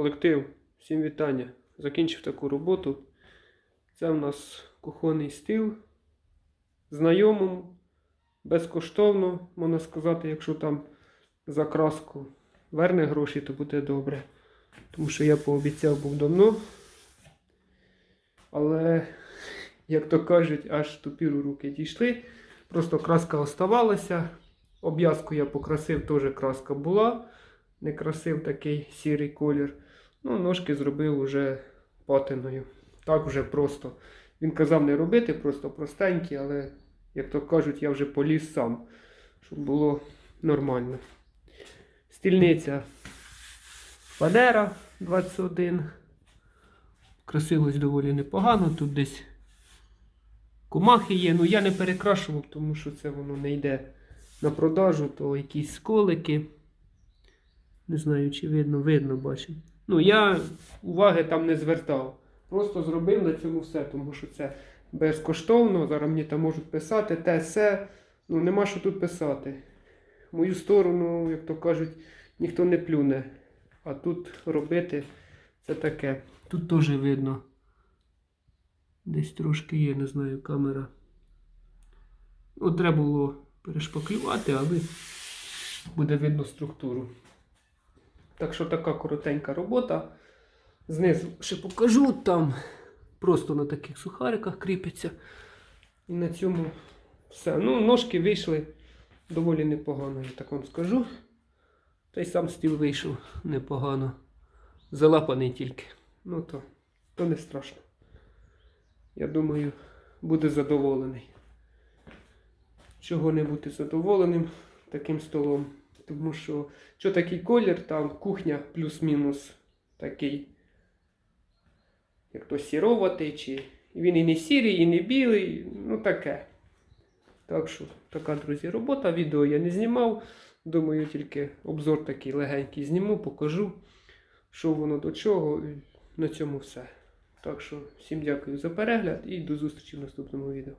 колектив, всім вітання. Закінчив таку роботу. Це в нас кухонний стіл. Знайомому, безкоштовно, можна сказати, якщо там за краску верне гроші, то буде добре. Тому що я пообіцяв був давно. Але, як то кажуть, аж тупіру руки дійшли. Просто краска оставалася. Обв'язку я покрасив, теж краска була. Не красив такий сірий колір. Ну, ножки зробив уже патиною. Так вже просто. Він казав не робити, просто простенькі, але, як то кажуть, я вже поліз сам, щоб було нормально. Стільниця Фанера 21. Красилось доволі непогано. Тут десь комахи є. Ну я не перекрашував, тому що це воно не йде на продажу, то якісь сколики. Не знаю, чи видно, видно, бачу. Ну, я уваги там не звертав. Просто зробив на цьому все, тому що це безкоштовно. Зараз мені там можуть писати те, все. Ну, нема що тут писати. В мою сторону, як то кажуть, ніхто не плюне. А тут робити це таке. Тут теж видно. Десь трошки є, не знаю, камера. Ну, треба було перешпаклювати, але буде видно структуру. Так що така коротенька робота. Знизу ще покажу, там просто на таких сухариках кріпиться. І на цьому все. Ну, ножки вийшли доволі непогано, я так вам скажу. Та й сам стіл вийшов непогано. Залапаний тільки. Ну то, то не страшно. Я думаю, буде задоволений. Чого не бути задоволеним таким столом? Тому що, що такий колір, там кухня плюс-мінус такий, як то сіроватий, чи він і не сірий, і не білий, ну таке. Так що, така, друзі, робота. Відео я не знімав. Думаю, тільки обзор такий легенький зніму, покажу, що воно до чого. І на цьому все. Так що, всім дякую за перегляд і до зустрічі в наступному відео.